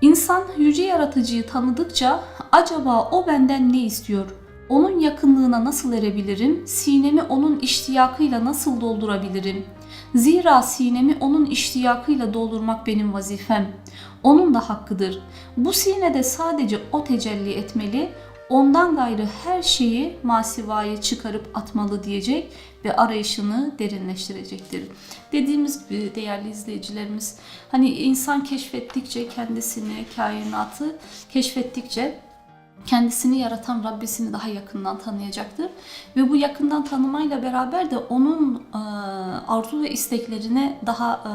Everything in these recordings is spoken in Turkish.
İnsan yüce yaratıcıyı tanıdıkça acaba o benden ne istiyor? Onun yakınlığına nasıl erebilirim? Sinemi onun iştiyakıyla nasıl doldurabilirim? Zira sinemi onun iştiyakıyla doldurmak benim vazifem. Onun da hakkıdır. Bu sinede sadece o tecelli etmeli, ondan gayrı her şeyi masivaya çıkarıp atmalı diyecek ve arayışını derinleştirecektir. Dediğimiz gibi değerli izleyicilerimiz hani insan keşfettikçe kendisini, kainatı keşfettikçe kendisini yaratan Rabbisini daha yakından tanıyacaktır. Ve bu yakından tanımayla beraber de onun e, arzu ve isteklerine daha e,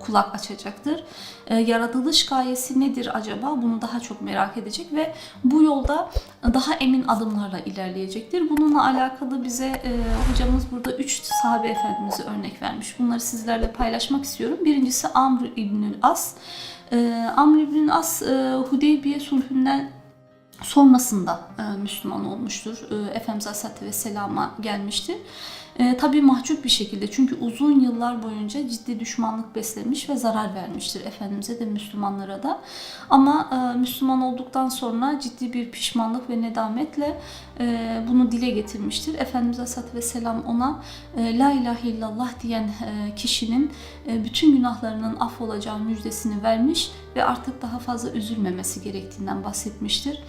kulak açacaktır. E, yaratılış gayesi nedir acaba? Bunu daha çok merak edecek ve bu yolda daha emin adımlarla ilerleyecektir. Bununla alakalı bize e, hocamız burada üç sahabe efendimizi örnek vermiş. Bunları sizlerle paylaşmak istiyorum. Birincisi Amr İbnül As. E, Amr İbnül As e, Hudeybiye sulhünden sonrasında e, Müslüman olmuştur. E, Efendimiz Aleyhisselatü Vesselam'a gelmiştir. E, tabii mahcup bir şekilde çünkü uzun yıllar boyunca ciddi düşmanlık beslemiş ve zarar vermiştir Efendimiz'e de Müslümanlara da. Ama e, Müslüman olduktan sonra ciddi bir pişmanlık ve nedametle e, bunu dile getirmiştir. Efendimiz Aleyhisselatü Vesselam ona e, La ilahe illallah diyen e, kişinin e, bütün günahlarının affolacağı müjdesini vermiş ve artık daha fazla üzülmemesi gerektiğinden bahsetmiştir.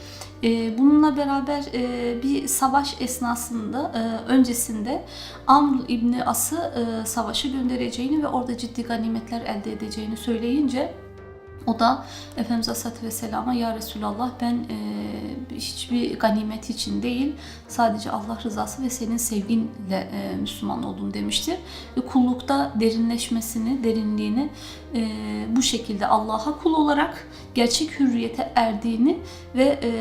E, Bununla beraber e, bir savaş esnasında e, öncesinde Amr İbni As'ı e, savaşa göndereceğini ve orada ciddi ganimetler elde edeceğini söyleyince o da Efendimiz Aleyhisselatü Vesselam'a Ya Resulallah ben e, hiçbir ganimet için değil sadece Allah rızası ve senin sevginle e, Müslüman oldum demiştir. Ve kullukta derinleşmesini, derinliğini e, bu şekilde Allah'a kul olarak gerçek hürriyete erdiğini ve e,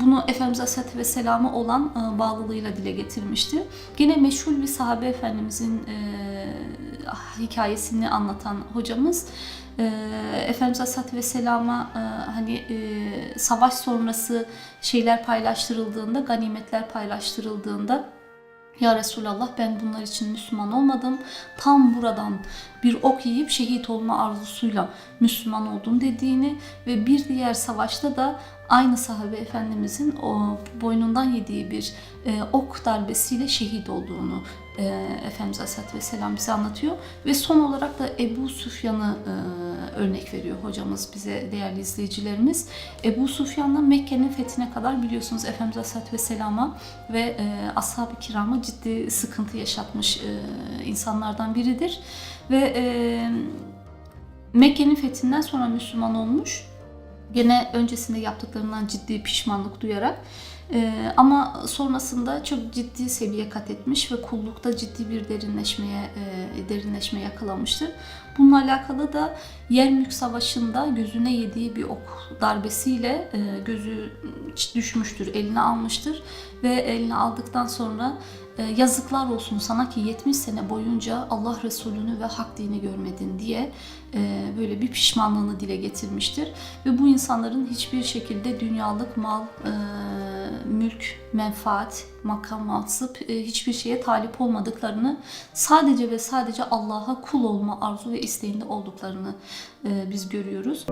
bunu Efendimiz Aleyhisselatü Vesselam'a olan e, bağlılığıyla dile getirmiştir. Gene meşhur bir sahabe efendimizin e, hikayesini anlatan hocamız e, Efendimiz Aleyhisselatü Vesselam'a e, hani savaş sonrası şeyler paylaştırıldığında, ganimetler paylaştırıldığında ya Resulallah ben bunlar için Müslüman olmadım. Tam buradan bir ok yiyip şehit olma arzusuyla Müslüman oldum dediğini ve bir diğer savaşta da aynı sahabe efendimizin o boynundan yediği bir e, ok darbesiyle şehit olduğunu e, Efendimiz Aleyhisselatü Vesselam bize anlatıyor. Ve son olarak da Ebu Sufyan'ı e, örnek veriyor hocamız bize değerli izleyicilerimiz. Ebu Sufyan'la Mekke'nin fethine kadar biliyorsunuz Efendimiz Aleyhisselatü Vesselam'a ve e, ashab-ı kirama ciddi sıkıntı yaşatmış e, insanlardan biridir. Ve e, Mekke'nin fethinden sonra Müslüman olmuş. Gene öncesinde yaptıklarından ciddi pişmanlık duyarak ee, ama sonrasında çok ciddi seviye kat etmiş ve kullukta ciddi bir derinleşmeye e, derinleşme yakalamıştır. Bununla alakalı da Yermük Savaşı'nda gözüne yediği bir ok darbesiyle e, gözü düşmüştür, eline almıştır ve eline aldıktan sonra e, yazıklar olsun sana ki 70 sene boyunca Allah Resulü'nü ve hak dini görmedin diye e, böyle bir pişmanlığını dile getirmiştir. Ve bu insanların hiçbir şekilde dünyalık mal, e, mülk, menfaat, makam, mansıp e, hiçbir şeye talip olmadıklarını sadece ve sadece Allah'a kul olma arzu ve isteğinde olduklarını e, biz görüyoruz.